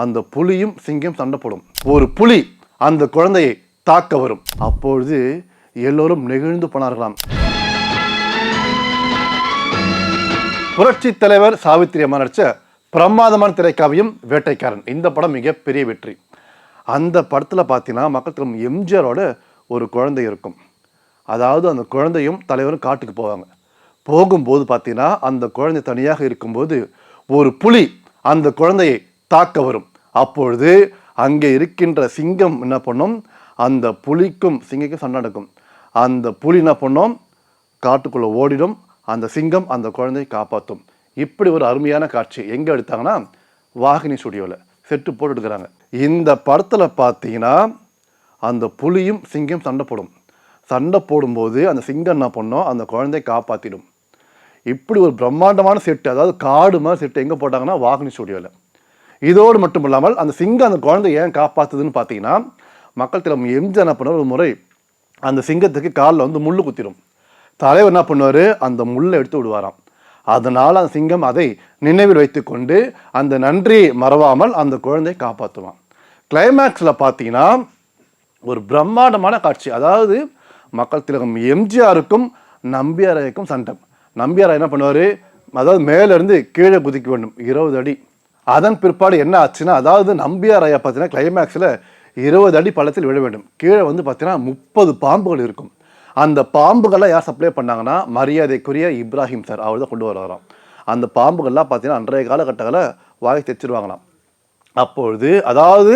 அந்த புலியும் சிங்கம் சண்டைப்படும். ஒரு புலி அந்த குழந்தையை தாக்க வரும். அப்பொழுது எல்லோரும் நெகிழ்ந்து போனார்களாம். புரட்சி தலைவர் சாவித்திரி அம்மா நடிச்ச பிரமாதமான திரைக்காவியம் வேட்டைக்காரன். இந்த படம் மிகப்பெரிய வெற்றி. அந்த படத்தில் பார்த்தீங்கன்னா மக்கள் திரும்ப எம்ஜிஆரோட ஒரு குழந்தை இருக்கும். அதாவது அந்த குழந்தையும் தலைவரும் காட்டுக்கு போவாங்க. போகும்போது பார்த்தீங்கன்னா அந்த குழந்தை தனியாக இருக்கும்போது ஒரு புலி அந்த குழந்தையை தாக்க வரும். அப்பொழுது அங்கே இருக்கின்ற சிங்கம் என்ன பண்ணும்? அந்த புலிக்கும் சிங்கக்கும் சண்டை நடக்கும். அந்த புலி என்ன பண்ணும்? காட்டுக்குள்ளே ஓடிடும். அந்த சிங்கம் அந்த குழந்தையை காப்பாற்றும். இப்படி ஒரு அருமையான காட்சி. எங்கே எடுத்தாங்கன்னா வாகினி ஸ்டுடியோவில் செட்டு போட்டு எடுக்கிறாங்க. இந்த படத்தில் பார்த்தீங்கன்னா அந்த புலியும் சிங்கம் சண்டை போடும். சண்டை போடும்போது அந்த சிங்கம் என்ன பண்ணும்? அந்த குழந்தையை காப்பாற்றிடும் இப்படி ஒரு பிரம்மாண்டமான செட்டு அதாவது காடு மாதிரி செட்டு எங்கே போட்டாங்கன்னா வாகினி ஸ்டுடியோவில் இதோடு மட்டும் இல்லாமல் அந்த சிங்கம் அந்த குழந்தை ஏன் காப்பாற்றுதுன்னு பார்த்தீங்கன்னா மக்கள் திலம் எம்ஜி என்ன பண்ண ஒரு முறை அந்த சிங்கத்துக்கு காலில் வந்து முள்ளு குத்திடும் தலைவர் என்ன பண்ணுவார்? அந்த முள்ளை எடுத்து விடுவாராம். அதனால் அந்த சிங்கம் அதை நினைவில் வைத்துக்கொண்டு அந்த நன்றியை மறவாமல் அந்த குழந்தையை காப்பாற்றுவான் கிளைமேக்ஸில் பார்த்தீங்கன்னா ஒரு பிரம்மாண்டமான காட்சி. அதாவது மக்கள் திலகம் எம்ஜிஆருக்கும் நம்பியாரைக்கும் சண்டை. நம்பியார் என்ன பண்ணுவார்? அதாவது மேலேருந்து கீழே குதிக்க வேண்டும். இருபது அடி. அதன் பிற்பாடு என்ன ஆச்சுன்னா அதாவது நம்பியார் ஐயா பார்த்தீங்கன்னா கிளைமேக்ஸில் இருபது அடி பள்ளத்தில் விழ வேண்டும். கீழே வந்து பார்த்தீங்கன்னா முப்பது பாம்புகள் இருக்கும். அந்த பாம்புகள்லாம் யார் சப்ளை பண்ணாங்கன்னா மரியாதைக்குரிய இப்ராஹிம் சார் அவர் தான் கொண்டு வராராம் அந்த பாம்புகள்லாம் பார்த்தீங்கன்னா அன்றைய காலகட்டங்களில் வாய் தைச்சிருவாங்களாம். அப்பொழுது அதாவது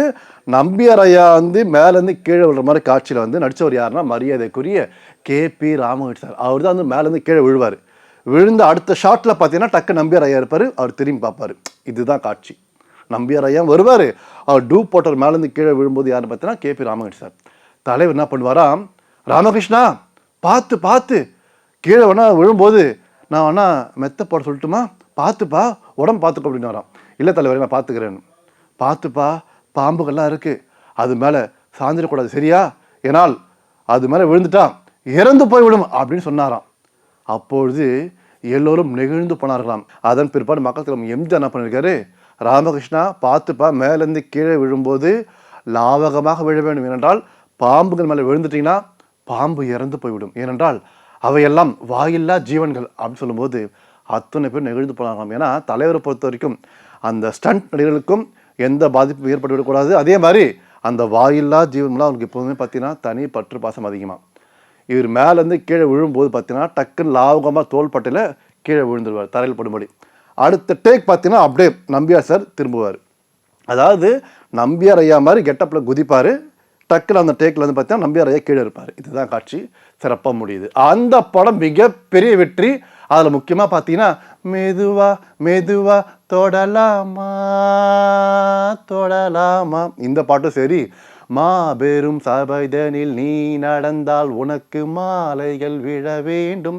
நம்பியார் ஐயா வந்து மேலேருந்து கீழே விழுற மாதிரி காட்சியில் வந்து நடித்தவர் யாருன்னா மரியாதைக்குரிய கே பி ராமகிருஷ்ணன் சார் அவர் தான் வந்து மேலேருந்து கீழே விழுவார். விழுந்த அடுத்த ஷாட்டில் பார்த்தீங்கன்னா டக்கு நம்பியார் ஐயா இருப்பார். அவர் திரும்பி பார்ப்பார். இதுதான் காட்சி. நம்பியார் ஐயா வருவார். அவர் டூ போட்டவர் மேலேருந்து கீழே விழும்போது யாருன்னு பார்த்தீங்கன்னா கே பி ராமகிருஷ்ணன் சார். தலைவர் என்ன பண்ணுவாராம் ராமகிருஷ்ணா பார்த்து பார்த்து. கீழே வேணா விழும்போது நான் வேணா மெத்த போட சொல்லட்டுமா? பார்த்துப்பா உடம்பு பார்த்துக்கோ அப்படின்னு வரான். இல்லை தலைவரே நான் பார்த்துக்கிறேன். பார்த்துப்பா பாம்புகள்லாம் இருக்குது அது மேலே சாஞ்சிடக்கூடாது சரியா? ஏனால் அது மேலே விழுந்துட்டா இறந்து போய்விடும் அப்படின்னு சொன்னாராம். அப்பொழுது எல்லோரும் நெகிழ்ந்து போனார்களாம். அதன் பிற்பாடு மக்கள் திலம் எம்ஜி என்ன பண்ணியிருக்காரு. ராமகிருஷ்ணா பார்த்துப்பா மேலேருந்து கீழே விழும்போது லாவகமாக விழ வேண்டும். ஏனென்றால் பாம்புகள் மேலே விழுந்துட்டீங்கன்னா பாம்பு இறந்து போய்விடும். ஏனென்றால் அவையெல்லாம் வாயில்லா ஜீவன்கள் அப்படின்னு சொல்லும்போது அத்தனை பேர் நெகிழ்ந்து போனாங்களாம் ஏன்னா தலைவரை பொறுத்த வரைக்கும் அந்த ஸ்டண்ட் நடிகர்களுக்கும் எந்த பாதிப்பும் ஏற்பட்டு விடக்கூடாது அதே மாதிரி அந்த வாயில்லா ஜீவன்லாம் அவங்களுக்கு எப்போதுமே பார்த்தீங்கன்னா தனி பற்று பாசம் அதிகமாக இவர் மேலேருந்து கீழே விழும்போது பார்த்தீங்கன்னா டக்குன்னு லாவகமாக தோள்பட்டையில் கீழே விழுந்துருவார் தரையில் படும்படி. அடுத்த டேக் பார்த்தீங்கன்னா அப்படியே நம்பியார் சார் திரும்புவார். அதாவது நம்பியார் ஐயா மாதிரி கெட்டப்பில் குதிப்பார். டக்குன்னு அந்த டேக்கில் வந்து பார்த்தீங்கன்னா நம்பியார் ஐயா கீழே இருப்பார். இதுதான் காட்சி. சிறப்பாக முடியுது. அந்த படம் மிகப்பெரிய வெற்றி. அதில் முக்கியமாக பார்த்தீங்கன்னா மெதுவா மெதுவா தொடலாமா தொடலாமா. இந்த பாட்டும் சரி. மாபெரும் சபைதனில் நீ நடந்தால் உனக்கு மாலைகள் விழ வேண்டும்.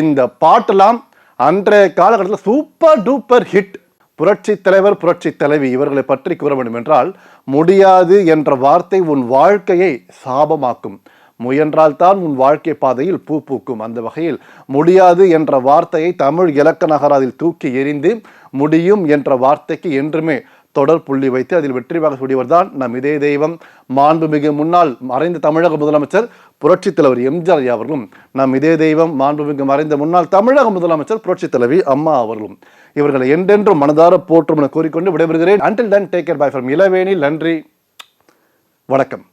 இந்த பாட்டெல்லாம் அன்றைய காலகட்டத்தில் சூப்பர் டூப்பர் ஹிட். புரட்சி தலைவர் புரட்சி தலைவி இவர்களை பற்றி கூற வேண்டும் என்றால் முடியாது என்ற வார்த்தை உன் வாழ்க்கையை சாபமாக்கும். முயன்றால் தான் உன் வாழ்க்கை பாதையில் பூ பூக்கும். அந்த வகையில் முடியாது என்ற வார்த்தையை தமிழ் இலக்க நகராதில் தூக்கி எறிந்து முடியும் என்ற வார்த்தைக்கு என்றுமே தொடர் புள்ளி வைத்து அதில் வெற்றி வாக கூடியவர் தான் நம் இதே தெய்வம். மாண்புமிகு முன்னாள் மறைந்த தமிழக முதலமைச்சர் புரட்சித் தலைவர் எம்ஜிஆர் ஐயா அவர்களும் நம் இதே தெய்வம் மாண்புமிகு மறைந்த முன்னாள் தமிழக முதலமைச்சர் புரட்சித் தலைவி அம்மா அவர்களும். இவர்களை என்றென்றும் மனதார போற்றும் என கூறிக்கொண்டு விடைபெறுகிறேன். Until then take care bye from Ilaveni நன்றி. வணக்கம்.